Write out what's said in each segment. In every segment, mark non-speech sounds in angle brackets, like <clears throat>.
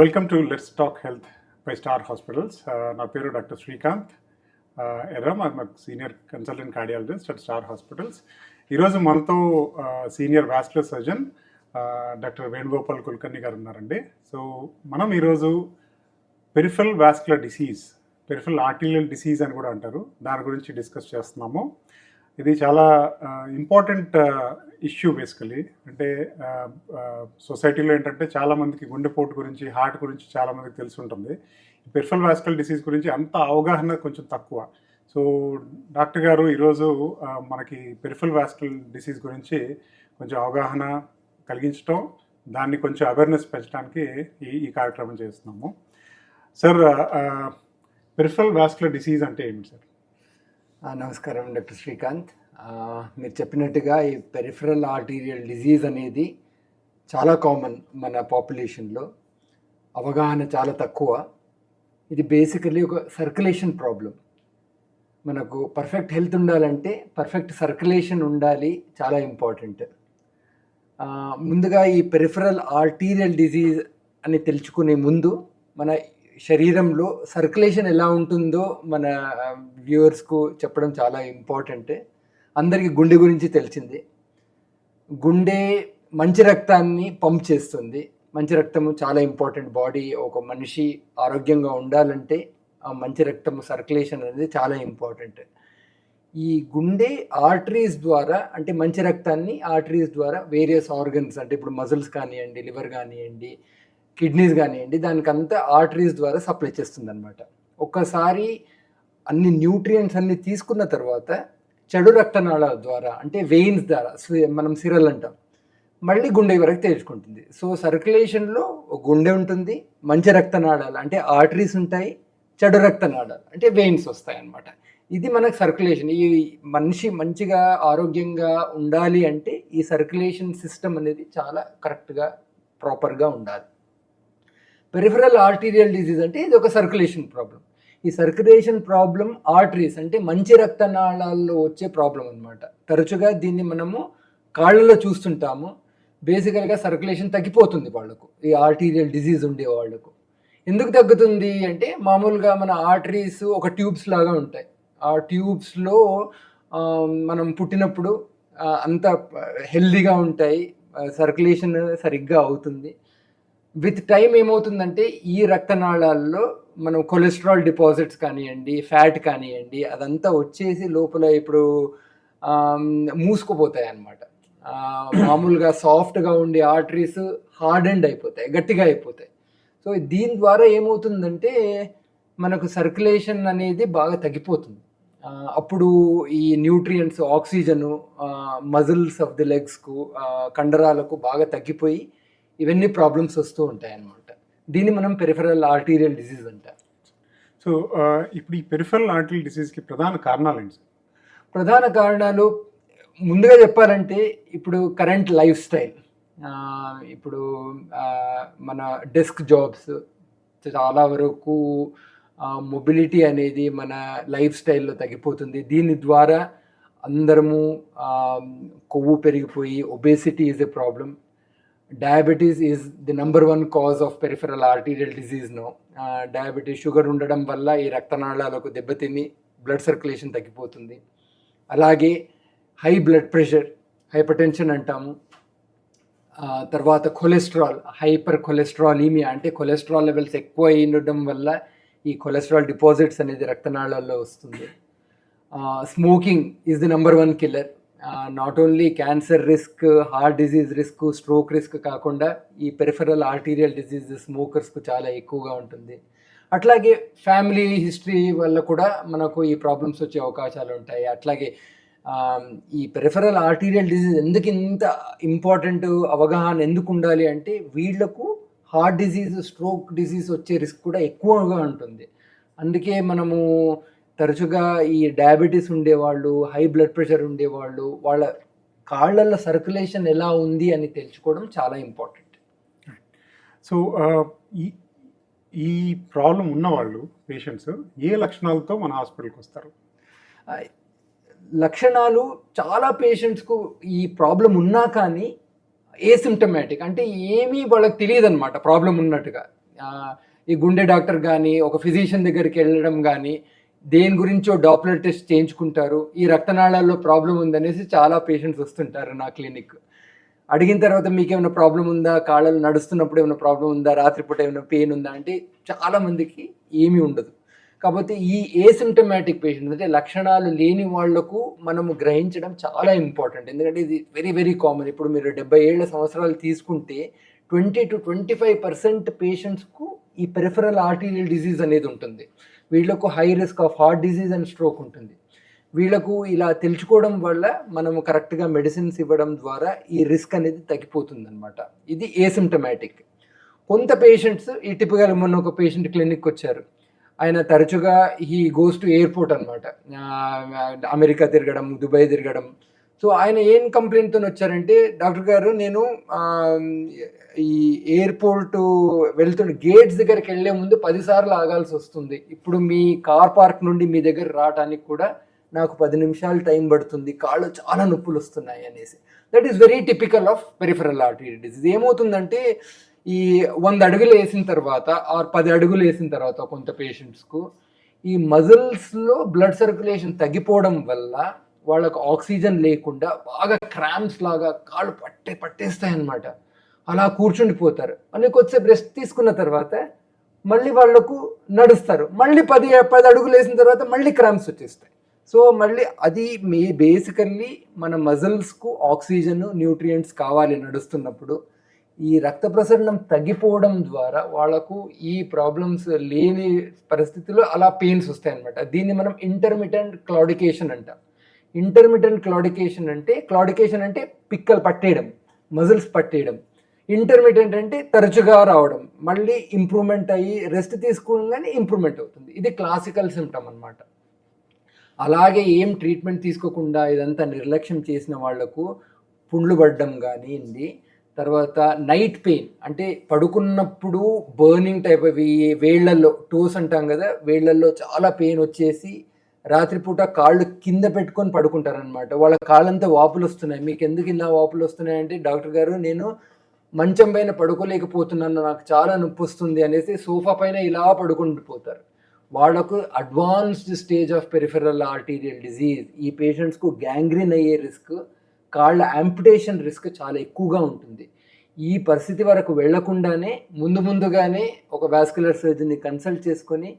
Welcome to let's talk health by Star Hospitals నా పేరు doctor Srikanth. Uh, Erram నాకు senior consultant cardiologist at Star Hospitals ఈరోజు మనతో senior vascular surgeon doctor Venugopal Kulkarni గారు ఉన్నారండి. So మనం ఈరోజు peripheral vascular disease peripheral arterial disease అని కూడా అంటారు. దాని గురించి డిస్కస్ చేస్తున్నాము. ఇది చాలా ఇంపార్టెంట్ ఇష్యూ బేసికలీ అంటే సొసైటీలో ఏంటంటే చాలామందికి గుండెపోటు గురించి హార్ట్ గురించి చాలామందికి తెలిసి ఉంటుంది. పెర్ఫల్ వాస్కల్ డిసీజ్ గురించి అంత అవగాహన కొంచెం తక్కువ. సో డాక్టర్ గారు ఈరోజు మనకి పెరిఫల్ వాస్కల్ డిసీజ్ గురించి కొంచెం అవగాహన కలిగించడం దాన్ని కొంచెం అవేర్నెస్ పెంచడానికి ఈ ఈ కార్యక్రమం చేస్తున్నాము. సార్ పెరిఫల్ వాస్కులర్ డిసీజ్ అంటే ఏంటి సార్ నమస్కారం డాక్టర్ శ్రీకాంత్. మీరు చెప్పినట్టుగా ఈ పెరిఫరల్ ఆర్టీరియల్ డిజీజ్ అనేది చాలా కామన్ మన పాపులేషన్లో. అవగాహన చాలా తక్కువ. ఇది బేసికలీ ఒక సర్క్యులేషన్ ప్రాబ్లం మనకు పర్ఫెక్ట్ హెల్త్ ఉండాలంటే పర్ఫెక్ట్ సర్క్యులేషన్ ఉండాలి చాలా ఇంపార్టెంట్. ముందుగా ఈ పెరిఫరల్ ఆర్టీరియల్ డిజీజ్ అని తెలుసుకునే ముందు మన శరీరంలో సర్క్యులేషన్ ఎలా ఉంటుందో మన వ్యూవర్స్కు చెప్పడం చాలా ఇంపార్టెంట్ అందరికీ గుండె గురించి తెలిసింది. గుండె మంచి రక్తాన్ని పంప్ చేస్తుంది. మంచి రక్తము చాలా ఇంపార్టెంట్ బాడీ ఒక మనిషి ఆరోగ్యంగా ఉండాలంటే ఆ మంచి రక్తము సర్క్యులేషన్ అనేది చాలా ఇంపార్టెంట్ ఈ గుండె ఆర్టరీస్ ద్వారా అంటే మంచి రక్తాన్ని ఆర్టరీస్ ద్వారా వేరియస్ ఆర్గన్స్ అంటే ఇప్పుడు మజిల్స్ కానివ్వండి లివర్ కానివ్వండి కిడ్నీస్ కానివ్వండి దానికంతా ఆర్టరీస్ ద్వారా సప్లై చేస్తుంది అనమాట ఒక్కసారి అన్ని న్యూట్రియంట్స్ అన్ని తీసుకున్న తర్వాత చెడు రక్తనాళాల ద్వారా అంటే వెయిన్స్ ద్వారా మనం సిరల్ అంటాం మళ్ళీ గుండె వరకు తేల్చుకుంటుంది. సో సర్క్యులేషన్లో ఒక గుండె ఉంటుంది మంచి రక్తనాళాలు అంటే ఆర్టరీస్ ఉంటాయి చెడు రక్తనాళాలు అంటే వెయిన్స్ వస్తాయి అన్నమాట ఇది మనకు సర్క్యులేషన్ ఈ మనిషి మంచిగా ఆరోగ్యంగా ఉండాలి అంటే ఈ సర్క్యులేషన్ సిస్టమ్ అనేది చాలా కరెక్ట్గా ప్రాపర్గా ఉండాలి. పెరిఫరల్ ఆర్టీరియల్ డిజీజ్ అంటే ఇది ఒక సర్క్యులేషన్ ప్రాబ్లం. ఈ సర్క్యులేషన్ ప్రాబ్లం ఆర్టరీస్ అంటే మంచి రక్తనాళాల్లో వచ్చే ప్రాబ్లం అన్నమాట. తరచుగా దీన్ని మనము కాళ్ళలో చూస్తుంటాము. బేసికల్గా సర్క్యులేషన్ తగ్గిపోతుంది వాళ్ళకు. ఈ ఆర్టీరియల్ డిజీజ్ ఉండే వాళ్ళకు. ఎందుకు తగ్గుతుంది అంటే మామూలుగా మన ఆర్టరీస్ ఒక ట్యూబ్స్ లాగా ఉంటాయి. ఆ ట్యూబ్స్లో మనం పుట్టినప్పుడు అంత హెల్దీగా ఉంటాయి. సర్క్యులేషన్ సరిగ్గా అవుతుంది. విత్ టైం ఏమవుతుందంటే ఈ రక్తనాళాల్లో మనం కొలెస్ట్రాల్ డిపాజిట్స్ కానివ్వండి ఫ్యాట్ కానివ్వండి అదంతా వచ్చేసి లోపల ఇప్పుడు మూసుకుపోతాయి అన్నమాట మామూలుగా సాఫ్ట్గా ఉండే ఆర్టరీస్ హార్డ్ అండ్ అయిపోతాయి గట్టిగా అయిపోతాయి. సో దీని ద్వారా ఏమవుతుందంటే మనకు సర్క్యులేషన్ అనేది బాగా తగ్గిపోతుంది. అప్పుడు ఈ nutrients oxygen muscles of the లెగ్స్కు కండరాలకు బాగా తగ్గిపోయి ఇవన్నీ ప్రాబ్లమ్స్ వస్తూ ఉంటాయి అన్నమాట. దీన్ని మనం పెరిఫరల్ ఆర్టీరియల్ డిసీజ్ అంటాం. సో ఇప్పుడు ఈ పెరిఫల్ ఆర్టిల్ డిసీజ్కి ప్రధాన కారణాలు ఏంటి సార్? ప్రధాన కారణాలు ముందుగా చెప్పాలంటే ఇప్పుడు కరెంట్ లైఫ్ స్టైల్ ఇప్పుడు మన డెస్క్ జాబ్స్ చాలా వరకు మొబిలిటీ అనేది మన లైఫ్ స్టైల్లో తగ్గిపోతుంది. దీని ద్వారా అందరము కొవ్వు పెరిగిపోయి obesity is a problem diabetes is the number one cause of peripheral arterial డిజీజ్ను diabetes sugar ఉండడం వల్ల ఈ రక్తనాళాలకు దెబ్బతిని బ్లడ్ సర్క్యులేషన్ తగ్గిపోతుంది. అలాగే హై బ్లడ్ ప్రెషర్ హైపర్టెన్షన్ అంటాము. తర్వాత కొలెస్ట్రాల్ హైపర్ కొలెస్ట్రాలీమియా అంటే కొలెస్ట్రాల్ లెవెల్స్ ఎక్కువ ఉండడం వల్ల ఈ కొలెస్ట్రాల్ డిపాజిట్స్ అనేది రక్తనాళాల్లో వస్తుంది. Smoking is the number one killer not only cancer risk heart disease risk stroke risk కాకుండా ఈ పెరిఫరల్ ఆర్టీరియల్ డిజీజ్ స్మోకర్స్కు చాలా ఎక్కువగా ఉంటుంది. అట్లాగే ఫ్యామిలీ హిస్టరీ వల్ల కూడా మనకు ఈ ప్రాబ్లమ్స్ వచ్చే అవకాశాలు ఉంటాయి. అట్లాగే ఈ పెరిఫరల్ ఆర్టీరియల్ డిజీజ్ ఎందుకు ఇంత ఇంపార్టెంట్ అవగాహన ఎందుకు ఉండాలి అంటే వీళ్ళకు హార్ట్ డిజీజ్ స్ట్రోక్ డిజీజ్ వచ్చే రిస్క్ కూడా ఎక్కువగా ఉంటుంది. అందుకే మనము తరచుగా ఈ డయాబెటీస్ ఉండేవాళ్ళు హై బ్లడ్ ప్రెషర్ ఉండేవాళ్ళు వాళ్ళ కాళ్ళల్లో సర్క్యులేషన్ ఎలా ఉంది అని తెలుసుకోవడం చాలా ఇంపార్టెంట్ సో ఈ ఈ ప్రాబ్లం ఉన్నవాళ్ళు పేషెంట్స్ ఏ లక్షణాలతో మన హాస్పిటల్కి వస్తారు? లక్షణాలు చాలా పేషెంట్స్కు ఈ ప్రాబ్లం ఉన్నా కానీ ఏసిమ్టమాటిక్ అంటే ఏమీ వాళ్ళకి తెలియదు అనమాట ప్రాబ్లం ఉన్నట్టుగా ఈ గుండె డాక్టర్ కానీ ఒక ఫిజిషియన్ దగ్గరికి వెళ్ళడం కానీ దేని గురించో డాప్లర్ టెస్ట్ చేయించుకుంటారు ఈ రక్తనాళాల్లో ప్రాబ్లం ఉందనేసి చాలా పేషెంట్స్ వస్తుంటారు నా క్లినిక్ అడిగిన తర్వాత మీకు ఏమైనా ప్రాబ్లం ఉందా? కాళ్ళలు నడుస్తున్నప్పుడు ఏమైనా ప్రాబ్లం ఉందా? రాత్రిపూట ఏమైనా పెయిన్ ఉందా? అంటే చాలామందికి ఏమీ ఉండదు. కాకపోతే ఈ ఏసిమ్టమాటిక్ పేషెంట్స్ అంటే లక్షణాలు లేని వాళ్ళకు మనము గ్రహించడం చాలా ఇంపార్టెంట్ ఎందుకంటే ఇది వెరీ వెరీ కామన్ ఇప్పుడు మీరు డెబ్బై ఏళ్ళ సంవత్సరాలు తీసుకుంటే twenty two twenty five percent పేషెంట్స్కు ఈ పెరిఫరల్ ఆర్టీరియల్ డిసీజ్ అనేది ఉంటుంది. వీళ్ళకు high risk of heart disease and stroke ఉంటుంది. వీళ్ళకు ఇలా తెలుసుకోవడం వల్ల మనము కరెక్ట్గా మెడిసిన్స్ ఇవ్వడం ద్వారా ఈ రిస్క్ అనేది తగ్గిపోతుంది అనమాట ఇది ఏసిమ్టమాటిక్ కొంత పేషెంట్స్ ఈ టిపికల్ మొన్న ఒక పేషెంట్ క్లినిక్ వచ్చారు. ఆయన తరచుగా ఈ గోస్ టు ఎయిర్పోర్ట్ అనమాట అమెరికా తిరగడం దుబాయ్ తిరగడం సో ఆయన ఏం కంప్లైంట్తో వచ్చారంటే డాక్టర్ గారు నేను ఈ ఎయిర్పోర్ట్ వెళ్తున్న గేట్స్ దగ్గరికి వెళ్ళే ముందు పదిసార్లు ఆగాల్సి వస్తుంది. ఇప్పుడు మీ కార్ పార్క్ నుండి మీ దగ్గర రావడానికి కూడా నాకు పది నిమిషాలు టైం పడుతుంది. కాళ్ళు చాలా నొప్పులు వస్తున్నాయి అనేసి. That is very typical of peripheral artery disease ఏమవుతుందంటే ఈ వంద అడుగులు వేసిన తర్వాత ఆర్ పది అడుగులు వేసిన తర్వాత కొంత పేషెంట్స్కు ఈ మజిల్స్లో బ్లడ్ సర్క్యులేషన్ తగ్గిపోవడం వల్ల వాళ్ళకు ఆక్సిజన్ లేకుండా బాగా క్రామ్స్ లాగా కాళ్ళు పట్టే పట్టేస్తాయి అన్నమాట అలా కూర్చుండిపోతారు. అని కొద్దిసేపు రెస్ట్ తీసుకున్న తర్వాత మళ్ళీ వాళ్ళకు నడుస్తారు. మళ్ళీ పది పది అడుగులు వేసిన తర్వాత మళ్ళీ క్రామ్స్ వచ్చేస్తాయి. సో మళ్ళీ అది మీ బేసికల్లీ మన మజిల్స్కు ఆక్సిజన్ న్యూట్రియంట్స్ కావాలి నడుస్తున్నప్పుడు. ఈ రక్త ప్రసరణం తగ్గిపోవడం ద్వారా వాళ్ళకు ఈ ప్రాబ్లమ్స్ లేని పరిస్థితుల్లో అలా పెయిన్స్ వస్తాయి అనమాట దీన్ని మనం ఇంటర్మిటెంట్ క్లాడికేషన్ అంటాం. ఇంటర్మీడియట్ క్లాడికేషన్ అంటే క్లాడికేషన్ అంటే పిక్కలు పట్టేయడం మజిల్స్ పట్టేయడం. ఇంటర్మీడియట్ అంటే తరచుగా రావడం. మళ్ళీ ఇంప్రూవ్మెంట్ అయ్యి రెస్ట్ తీసుకోగానే ఇంప్రూవ్మెంట్ అవుతుంది. ఇది క్లాసికల్ సిమ్టమ్ అన్నమాట. అలాగే ఏం ట్రీట్మెంట్ తీసుకోకుండా ఇదంతా నిర్లక్ష్యం చేసిన వాళ్ళకు పుండ్లు పడడం కానివ్వండి తర్వాత నైట్ పెయిన్ అంటే పడుకున్నప్పుడు బర్నింగ్ టైప్ అవి వేళ్ళల్లో టోస్ అంటాం కదా వేళ్ళల్లో చాలా పెయిన్ వచ్చేసి రాత్రిపూట కాళ్ళు కింద పెట్టుకొని పడుకుంటారనమాట వాళ్ళ కాళ్ళంతా వాపులు వస్తున్నాయి. మీకు ఎందుకు ఇలా వాపులు వస్తున్నాయంటే డాక్టర్ గారు నేను మంచం పైన పడుకోలేకపోతున్నాను నాకు చాలా నొప్పి వస్తుంది అనేసి సోఫా పైన ఇలా పడుకుండిపోతారు వాళ్ళకు advanced stage of peripheral arterial disease ఈ పేషెంట్స్కు గ్యాంగ్రీన్ అయ్యే రిస్క్ కాళ్ళ యాంపిటేషన్ రిస్క్ చాలా ఎక్కువగా ఉంటుంది. ఈ పరిస్థితి వరకు వెళ్ళకుండానే ముందు ముందుగానే ఒక వాస్కులర్ సర్జన్ని కన్సల్ట్ చేసుకొని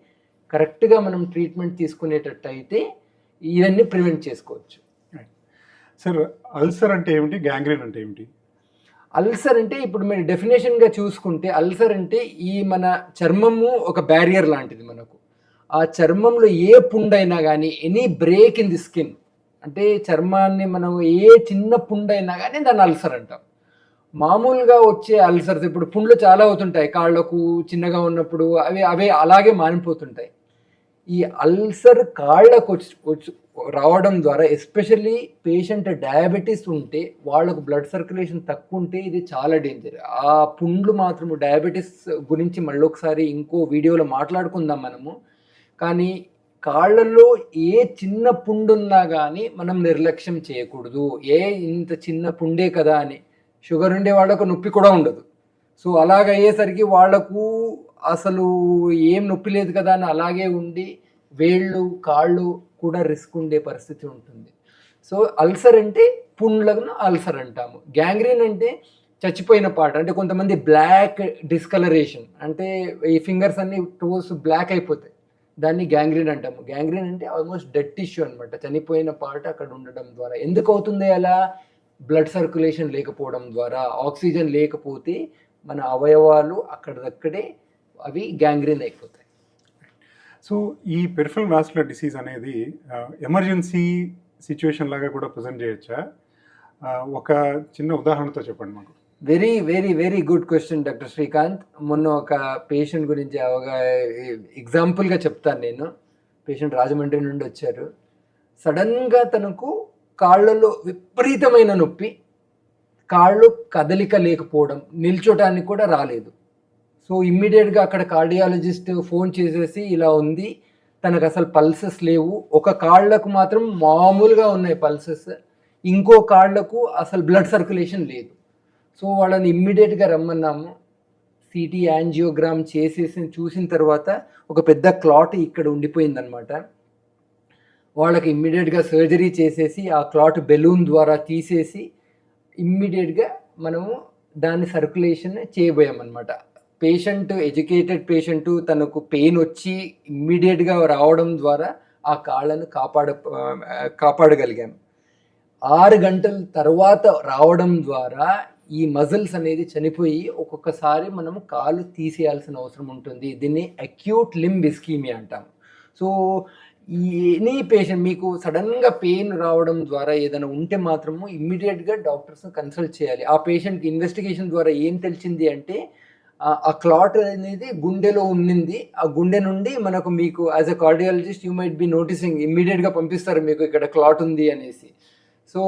కరెక్ట్గా మనం ట్రీట్మెంట్ తీసుకునేటట్టు అయితే ఇవన్నీ ప్రివెంట్ చేసుకోవచ్చు. సార్ అల్సర్ అంటే ఏమిటి? గ్యాంగ్రీన్ అంటే ఏమిటి? అల్సర్ అంటే ఇప్పుడు మీరు డెఫినేషన్గా చూసుకుంటే అల్సర్ అంటే ఈ మన చర్మము ఒక బ్యారియర్ లాంటిది మనకు. ఆ చర్మంలో ఏ పుండైనా కానీ any break in the skin అంటే చర్మాన్ని మనం ఏ చిన్న పుండైనా కానీ దాన్ని అల్సర్ అంటాం. మామూలుగా వచ్చే అల్సర్స్ ఇప్పుడు పుండ్లు చాలా అవుతుంటాయి. కాళ్ళకు చిన్నగా ఉన్నప్పుడు అవి అవే అలాగే మానిపోతుంటాయి ఈ అల్సర్ కాళ్ళకు వచ్చి వచ్చి రావడం ద్వారా ఎస్పెషల్లీ పేషెంట్ డయాబెటీస్ ఉంటే వాళ్ళకు బ్లడ్ సర్క్యులేషన్ తక్కువ ఉంటే ఇది చాలా డేంజర్ ఆ పుండ్లు మాత్రం డయాబెటీస్ గురించి మళ్ళీ ఒకసారి ఇంకో వీడియోలో మాట్లాడుకుందాం మనము. కానీ కాళ్ళల్లో ఏ చిన్న పుండున్నా కానీ మనం నిర్లక్ష్యం చేయకూడదు. ఏ ఇంత చిన్న పుండే కదా అని. షుగర్ ఉండే వాళ్ళకు నొప్పి కూడా ఉండదు. సో అలాగ అయ్యేసరికి వాళ్ళకు అసలు ఏం నొప్పి లేదు కదా అని అలాగే ఉండి వేళ్ళు కాళ్ళు కూడా రిస్క్ ఉండే పరిస్థితి ఉంటుంది. సో అల్సర్ అంటే పుండ్లను అల్సర్ అంటాము. గ్యాంగ్రీన్ అంటే చచ్చిపోయిన పాట అంటే కొంతమంది బ్లాక్ డిస్కలరేషన్ అంటే ఈ ఫింగర్స్ అన్ని టోస్ బ్లాక్ అయిపోతాయి. దాన్ని గ్యాంగ్రీన్ అంటాము. గ్యాంగ్రీన్ అంటే ఆల్మోస్ట్ డెడ్ టిష్యూ అనమాట చనిపోయిన పార్ట్ అక్కడ ఉండడం ద్వారా. ఎందుకు అవుతుంది అలా? బ్లడ్ సర్క్యులేషన్ లేకపోవడం ద్వారా. ఆక్సిజన్ లేకపోతే మన అవయవాలు అక్కడిదక్కడే అవి గ్యాంగ్రీన్ అయిపోతాయి. సో ఈ పెరిఫరల్ వాస్కులర్ డిసీజ్ అనేది ఎమర్జెన్సీ సిచ్యువేషన్ లాగా కూడా ప్రజెంట్ చేయొచ్చా? ఒక చిన్న ఉదాహరణతో చెప్పండి మాకు. Very very very good question doctor Srikanth మొన్న ఒక పేషెంట్ గురించి ఒక ఎగ్జాంపుల్గా చెప్తాను నేను. పేషెంట్ రాజమండ్రి నుండి వచ్చారు. సడన్గా తనకు కాళ్ళలో విపరీతమైన నొప్పి. కాళ్ళు కదలిక లేకపోవడం నిల్చోటానికి కూడా రాలేదు. సో ఇమ్మీడియట్గా అక్కడ కార్డియాలజిస్ట్ ఫోన్ చేసేసి ఇలా ఉంది. తనకు అసలు పల్సెస్ లేవు. ఒక కాళ్ళకు మాత్రం మామూలుగా ఉన్నాయి పల్సెస్. ఇంకో కాళ్ళకు అసలు బ్లడ్ సర్క్యులేషన్ లేదు. సో వాళ్ళని ఇమ్మీడియట్గా రమ్మన్నాము. సిటీ యాంజియోగ్రామ్ చేసేసి చూసిన తర్వాత ఒక పెద్ద క్లాట్ ఇక్కడ ఉండిపోయిందనమాట వాళ్ళకి ఇమ్మీడియట్గా సర్జరీ చేసేసి ఆ క్లాట్ బెలూన్ ద్వారా తీసేసి ఇమ్మీడియట్గా మనము దాని సర్క్యులేషన్ చేయబోయామన్నమాట. పేషెంట్ ఎడ్యుకేటెడ్ పేషెంట్ తనకు పెయిన్ వచ్చి ఇమ్మీడియట్గా రావడం ద్వారా ఆ కాళ్ళను కాపాడ కాపాడగలిగాను ఆరు గంటల తర్వాత రావడం ద్వారా ఈ మజిల్స్ అనేది చనిపోయి ఒక్కొక్కసారి మనము కాలు తీసేయాల్సిన అవసరం ఉంటుంది. దీన్ని అక్యూట్ లింబ్ ఇస్కీమియా అంటాం. సో ఈ ఎనీ పేషెంట్ మీకు సడన్గా పెయిన్ రావడం ద్వారా ఏదైనా ఉంటే మాత్రము ఇమ్మీడియట్గా డాక్టర్స్ని కన్సల్ట్ చేయాలి. ఆ పేషెంట్కి ఇన్వెస్టిగేషన్ ద్వారా ఏం తెలిసింది అంటే ఆ- క్లాట్ అనేది గుండెలో ఉన్నింది. ఆ గుండె నుండి మనకు మీకు as a cardiologist you might be noticing ఇమ్మీడియట్గా పంపిస్తారు మీకు ఇక్కడ క్లాట్ ఉంది అనేసి. సో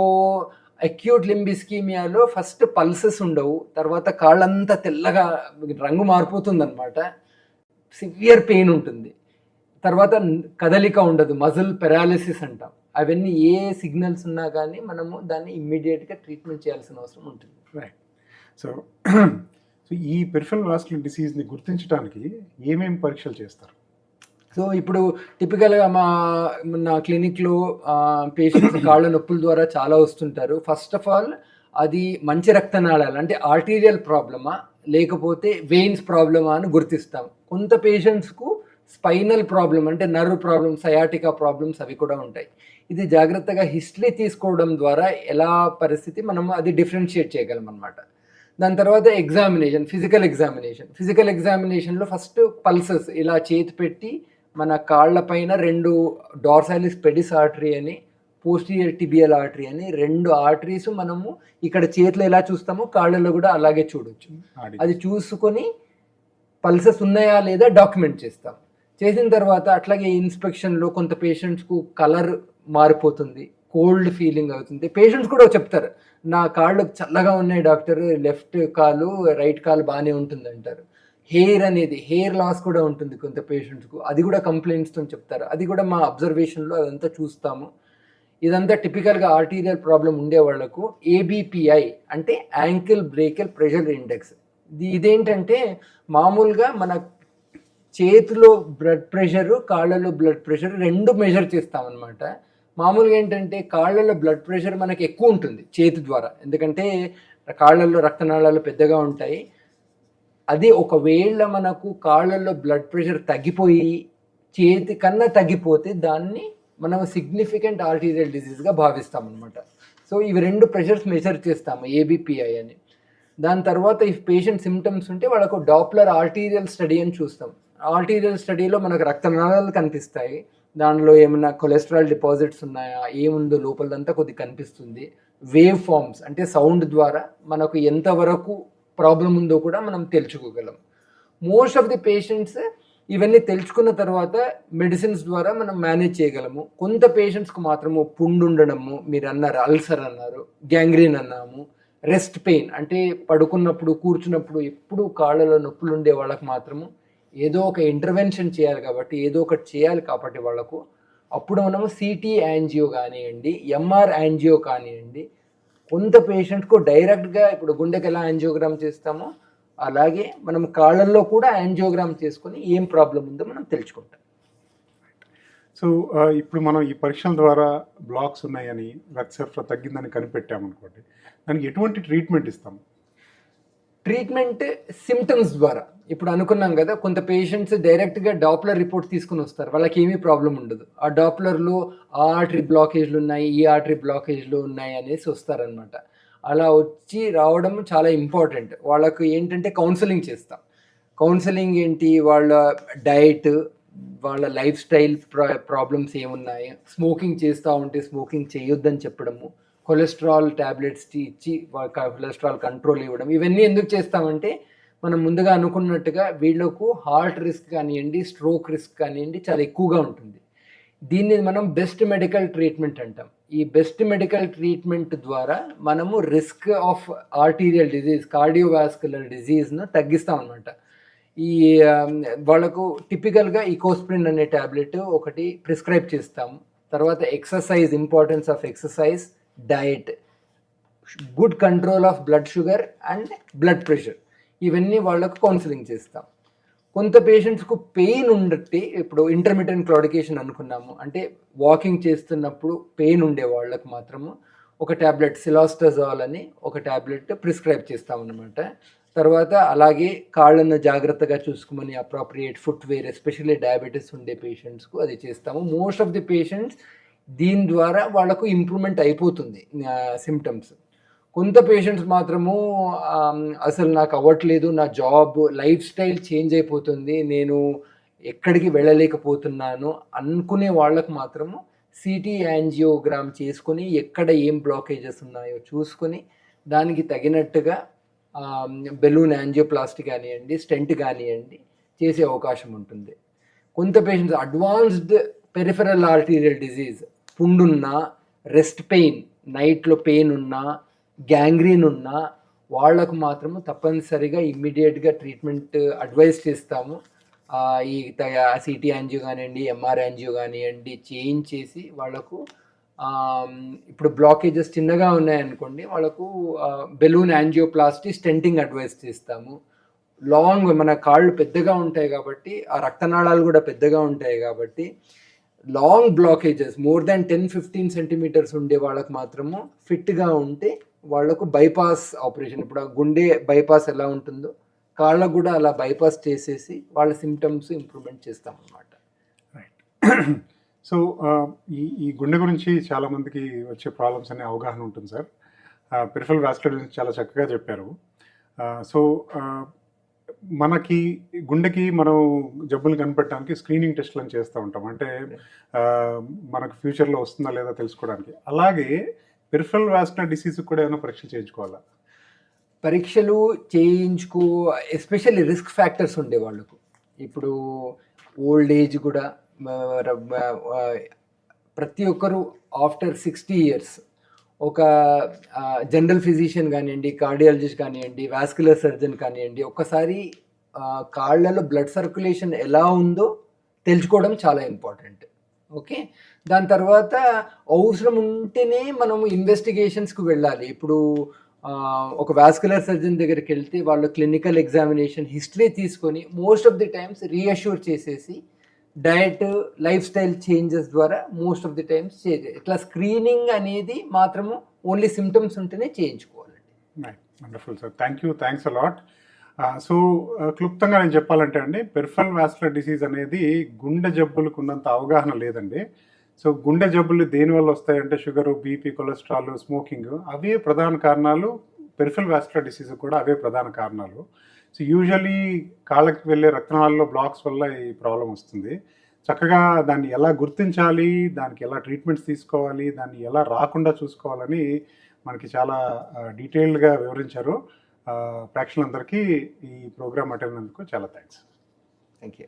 అక్యూట్ లింబ్ ఇస్కీమియాలో ఫస్ట్ పల్సెస్ ఉండవు. తర్వాత కాళ్ళంతా తెల్లగా రంగు మారిపోతుందనమాట సివియర్ పెయిన్ ఉంటుంది. తర్వాత కదలిక ఉండదు. మజిల్ పెరాలిసిస్ అంటాం. అవన్నీ ఏ సిగ్నల్స్ ఉన్నా కానీ మనము దాన్ని ఇమ్మీడియట్గా ట్రీట్మెంట్ చేయాల్సిన అవసరం ఉంటుంది. రైట్ సో <clears throat> సో ఈ పెరిఫెరల్ వాస్కులర్ డిసీజ్ని గుర్తించడానికి ఏమేమి పరీక్షలు చేస్తారు? సో ఇప్పుడు టిపికల్గా మా నా క్లినిక్లో పేషెంట్స్ <coughs> కాళ్ళ నొప్పుల ద్వారా చాలా వస్తుంటారు. ఫస్ట్ ఆఫ్ ఆల్ అది మంచి రక్తనాళాలు అంటే ఆర్టీరియల్ ప్రాబ్లమా లేకపోతే వెయిన్స్ ప్రాబ్లమా అని గుర్తిస్తాం. కొంత పేషెంట్స్కు స్పైనల్ ప్రాబ్లం అంటే నర్వ్ ప్రాబ్లమ్స్ సయాటికా ప్రాబ్లమ్స్ అవి కూడా ఉంటాయి. ఇది జాగ్రత్తగా హిస్టరీ తీసుకోవడం ద్వారా ఎలా పరిస్థితి మనం అది డిఫరెన్షియేట్ చేయగలం అనమాట దాని తర్వాత ఎగ్జామినేషన్ ఫిజికల్ ఎగ్జామినేషన్ ఫిజికల్ ఎగ్జామినేషన్లో ఫస్ట్ పల్సెస్ ఇలా చేతి పెట్టి మన కాళ్ళ పైన రెండు డార్సాలిస్ పెడిస్ ఆర్టరీ అని పోస్టీరియర్ టిబియల్ ఆర్టరీ అని రెండు ఆర్టరీస్ మనము ఇక్కడ చేతిలో ఎలా చూస్తామో కాళ్ళలో కూడా అలాగే చూడొచ్చు. అది చూసుకొని పల్సెస్ ఉన్నాయా లేదా డాక్యుమెంట్ చేస్తాం. చేసిన తర్వాత అట్లాగే ఇన్స్పెక్షన్లో కొంత పేషెంట్స్కు కలర్ మారిపోతుంది కోల్డ్ ఫీలింగ్ అవుతుంది. పేషెంట్స్ కూడా చెప్తారు నా కాళ్ళు చల్లగా ఉన్నాయి డాక్టర్ లెఫ్ట్ కాలు రైట్ కాలు బాగానే ఉంటుంది అంటారు హెయిర్ అనేది హెయిర్ లాస్ కూడా ఉంటుంది కొంత పేషెంట్స్కు. అది కూడా కంప్లైంట్స్తో చెప్తారు. అది కూడా మా అబ్జర్వేషన్లో అదంతా చూస్తాము. ఇదంతా టిపికల్గా ఆర్టీరియల్ ప్రాబ్లం ఉండే వాళ్ళకు ఏబిపిఐ అంటే యాంకిల్ బ్రేకల్ ప్రెషర్ ఇండెక్స్. ఇదేంటంటే మామూలుగా మన చేతిలో బ్లడ్ ప్రెషరు కాళ్ళలో బ్లడ్ ప్రెషర్ రెండు మెజర్ చేస్తామన్నమాట. మామూలుగా ఏంటంటే కాళ్ళలో బ్లడ్ ప్రెషర్ మనకి ఎక్కువ ఉంటుంది చేతి ద్వారా. ఎందుకంటే కాళ్ళల్లో రక్తనాళాలు పెద్దగా ఉంటాయి. అది ఒకవేళ మనకు కాళ్ళల్లో బ్లడ్ ప్రెషర్ తగ్గిపోయి చేతి కన్నా తగ్గిపోతే దాన్ని మనం సిగ్నిఫికెంట్ ఆర్టీరియల్ డిసీజ్గా భావిస్తాం అనమాట సో ఇవి రెండు ప్రెషర్స్ మెజర్ చేస్తాము ఏబిపిఐ అని. దాని తర్వాత ఈ పేషెంట్ సిమ్టమ్స్ ఉంటే వాళ్ళకు డాప్లర్ ఆర్టీరియల్ స్టడీ అని చూస్తాం. ఆర్టీరియల్ స్టడీలో మనకు రక్తనాళాలు కనిపిస్తాయి. దానిలో ఏమైనా కొలెస్ట్రాల్ డిపాజిట్స్ ఉన్నాయా? ఏముందో లోపలంతా కొద్దిగా కనిపిస్తుంది. వేవ్ ఫార్మ్స్ అంటే సౌండ్ ద్వారా మనకు ఎంతవరకు ప్రాబ్లం ఉందో కూడా మనం తెలుసుకోగలం. మోస్ట్ ఆఫ్ ది పేషెంట్స్ ఇవన్నీ తెలుసుకున్న తర్వాత మెడిసిన్స్ ద్వారా మనం మేనేజ్ చేయగలము. కొంత పేషెంట్స్కి మాత్రము పుండు ఉండడము మీరు అన్నారు అల్సర్ అన్నారు గ్యాంగ్రీన్ అన్నాము రెస్ట్ పెయిన్ అంటే పడుకున్నప్పుడు కూర్చున్నప్పుడు ఎప్పుడు కాళ్ళలో నొప్పులు ఉండే వాళ్ళకి మాత్రము ఏదో ఒక ఇంటర్వెన్షన్ చేయాలి కాబట్టి ఏదో ఒకటి చేయాలి కాబట్టి వాళ్ళకు అప్పుడు మనము సిటీ యాంజియో కానివ్వండి ఎంఆర్ యాంజియో కానివ్వండి కొంత పేషెంట్కు డైరెక్ట్గా ఇప్పుడు గుండెకి ఎలా యాంజియోగ్రామ్ చేస్తామో అలాగే మనం కాళ్ళల్లో కూడా యాంజియోగ్రామ్ చేసుకొని ఏం ప్రాబ్లం ఉందో మనం తెలుసుకుంటాం. సో ఇప్పుడు మనం ఈ పరీక్షల ద్వారా బ్లాక్స్ ఉన్నాయని రక్త సరఫరా తగ్గిందని కనిపెట్టామనుకోండి దానికి ఎటువంటి ట్రీట్మెంట్ ఇస్తాము ట్రీట్మెంట్ సిమ్టమ్స్ ద్వారా. ఇప్పుడు అనుకున్నాం కదా కొంత పేషెంట్స్ డైరెక్ట్గా డాప్లర్ రిపోర్ట్ తీసుకుని వస్తారు. వాళ్ళకి ఏమీ ప్రాబ్లం ఉండదు. ఆ డాప్లర్లో ఆ ఆర్టరీ బ్లాకేజ్లు ఉన్నాయి ఈ ఆర్టరీ బ్లాకేజ్లు ఉన్నాయి అనేసి వస్తారనమాట అలా వచ్చి రావడం చాలా ఇంపార్టెంట్ వాళ్ళకు ఏంటంటే కౌన్సిలింగ్ చేస్తాం. కౌన్సిలింగ్ ఏంటి? వాళ్ళ డైట్ వాళ్ళ లైఫ్ స్టైల్ ప్రాబ్లమ్స్ ఏమున్నాయి? స్మోకింగ్ చేస్తూ ఉంటే స్మోకింగ్ చేయొద్దని చెప్పడము. కొలెస్ట్రాల్ ట్యాబ్లెట్స్ ఇచ్చి కొలెస్ట్రాల్ కంట్రోల్ ఇవ్వడం. ఇవన్నీ ఎందుకు చేస్తామంటే మనం ముందుగా అనుకున్నట్టుగా వీళ్ళకు హార్ట్ రిస్క్ కానివ్వండి స్ట్రోక్ రిస్క్ కానివ్వండి చాలా ఎక్కువగా ఉంటుంది. దీన్ని మనం బెస్ట్ మెడికల్ ట్రీట్మెంట్ అంటాం. ఈ బెస్ట్ మెడికల్ ట్రీట్మెంట్ ద్వారా మనము risk of arterial disease cardiovascular డిజీజ్ను తగ్గిస్తాం అనమాట ఈ వాళ్ళకు టిపికల్గా ఈకోస్ప్రిన్ అనే ట్యాబ్లెట్ ఒకటి ప్రిస్క్రైబ్ చేస్తాము. తర్వాత exercise importance of exercise diet good control of blood sugar and blood pressure ఇవన్నీ వాళ్ళకు కౌన్సిలింగ్ చేస్తాం. కొంత పేషెంట్స్కు పెయిన్ ఉండట్టి ఇప్పుడు ఇంటర్మీడియట్ క్లాడికేషన్ అనుకున్నాము అంటే వాకింగ్ చేస్తున్నప్పుడు పెయిన్ ఉండే వాళ్ళకు మాత్రము ఒక ట్యాబ్లెట్ సిలాస్టజాల్ అని ఒక ట్యాబ్లెట్ ప్రిస్క్రైబ్ చేస్తామన్నమాట తర్వాత అలాగే కాళ్ళను జాగ్రత్తగా చూసుకోమని అప్రాప్రియేట్ ఫుట్వేర్ ఎస్పెషల్లీ డయాబెటీస్ ఉండే పేషెంట్స్కు అది చేస్తాము. మోస్ట్ ఆఫ్ ది పేషెంట్స్ దీని ద్వారా వాళ్ళకు ఇంప్రూవ్మెంట్ అయిపోతుంది సిమ్టమ్స్ కొంత పేషెంట్స్ మాత్రము అసలు నాకు అవ్వట్లేదు నా జాబ్ లైఫ్ స్టైల్ చేంజ్ అయిపోతుంది నేను ఎక్కడికి వెళ్ళలేకపోతున్నాను అనుకునే వాళ్ళకు మాత్రము సిటీ యాంజియోగ్రామ్ చేసుకొని ఎక్కడ ఏం బ్లాకేజెస్ ఉన్నాయో చూసుకొని దానికి తగినట్టుగా బెలూన్ యాంజియోప్లాస్టిక్ కానివ్వండి స్టెంట్ కానివ్వండి చేసే అవకాశం ఉంటుంది. కొంత patients advanced peripheral arterial disease పుండున్నా rest pain నైట్లో పెయిన్ ఉన్నా గ్యాంగ్రీన్ ఉన్నా వాళ్ళకు మాత్రము తప్పనిసరిగా ఇమ్మీడియట్గా ట్రీట్మెంట్ అడ్వైస్ చేస్తాము. ఈ సిటీ యాంజియో కానివ్వండి ఎంఆర్ యాంజియో కానివ్వండి చేంజ్ చేసి వాళ్ళకు ఇప్పుడు బ్లాకేజెస్ చిన్నగా ఉన్నాయనుకోండి వాళ్ళకు బెలూన్ యాంజియోప్లాస్టీ స్టెంటింగ్ అడ్వైస్ చేస్తాము. లాంగ్ మన కాళ్ళు పెద్దగా ఉంటాయి కాబట్టి ఆ రక్తనాళాలు కూడా పెద్దగా ఉంటాయి కాబట్టి long blockages more than ten fifteen centimetres ఉండే వాళ్ళకి మాత్రము ఫిట్గా ఉంటే వాళ్ళకు బైపాస్ ఆపరేషన్ ఇప్పుడు ఆ గుండె బైపాస్ ఎలా ఉంటుందో కాళ్ళకు కూడా అలా బైపాస్ చేసేసి వాళ్ళ సిమ్టమ్స్ ఇంప్రూవ్మెంట్ చేస్తాం అన్నమాట రైట్ సో ఈ ఈ గుండె గురించి చాలామందికి వచ్చే ప్రాబ్లమ్స్ అనే అవగాహన ఉంటుంది సార్ పెరిఫల్ వాస్కులర్ గురించి చాలా చక్కగా చెప్పారు. Uh, సో uh, మనకి గుండెకి మనం జబ్బులు కనిపెట్టడానికి స్క్రీనింగ్ టెస్ట్లను చేస్తూ ఉంటాం. అంటే మనకు ఫ్యూచర్లో వస్తుందా లేదా తెలుసుకోవడానికి. అలాగే పెరిఫరల్ వాస్కులర్ డిసీజ్ కూడా ఏమైనా పరీక్షలు చేయించుకోవాలా? పరీక్షలు చేయించుకో ఎస్పెషల్లీ రిస్క్ ఫ్యాక్టర్స్ ఉండే వాళ్ళకు. ఇప్పుడు ఓల్డ్ ఏజ్ కూడా ప్రతి ఒక్కరు ఆఫ్టర్ సిక్స్టీ ఇయర్స్ ఒక జనరల్ ఫిజిషియన్ కానివ్వండి కార్డియాలజిస్ట్ కానివ్వండి వాస్కులర్ సర్జన్ కానివ్వండి ఒక్కసారి కాళ్ళలో బ్లడ్ సర్క్యులేషన్ ఎలా ఉందో తెలుసుకోవడం చాలా ఇంపార్టెంట్ ఓకే దాని తర్వాత అవసరం ఉంటేనే మనం ఇన్వెస్టిగేషన్స్కి వెళ్ళాలి. ఇప్పుడు ఒక వాస్కులర్ సర్జన్ దగ్గరికి వెళ్తే వాళ్ళు క్లినికల్ ఎగ్జామినేషన్ హిస్టరీ తీసుకొని most of the times reassure చేసేసి డైట్ లైఫ్ స్టైల్ చేంజెస్ ద్వారా మోస్ట్ ఆఫ్ ది టైమ్స్ ఇట్లా స్క్రీనింగ్ అనేది మాత్రము ఓన్లీ సిమ్టమ్స్ ఉంటేనే చేయించుకోవాలండి wonderful sir thank you thanks a lot so క్లుప్తంగా నేను చెప్పాలంటే అండి పెర్ఫల్ వాస్కులర్ డిసీజ్ అనేది గుండె జబ్బులకు ఉన్నంత అవగాహన లేదండి. సో గుండె జబ్బులు దేనివల్ల వస్తాయంటే షుగరు బీపీ కొలెస్ట్రాల్ స్మోకింగ్ అవే ప్రధాన కారణాలు పెరిఫల్ వాస్కులర్ డిసీజ్ కూడా అవే ప్రధాన కారణాలు. సో యూజువలీ కాళ్ళకి వెళ్ళే రక్తనాళాల్లో బ్లాక్స్ వల్ల ఈ ప్రాబ్లం వస్తుంది. చక్కగా దాన్ని ఎలా గుర్తించాలి దానికి ఎలా ట్రీట్మెంట్స్ తీసుకోవాలి దాన్ని ఎలా రాకుండా చూసుకోవాలని మనకి చాలా డీటెయిల్డ్గా వివరించారు. ప్రేక్షకులందరికీ ఈ ప్రోగ్రామ్ అటెండ్ అందుకు చాలా థ్యాంక్స్ థ్యాంక్ యూ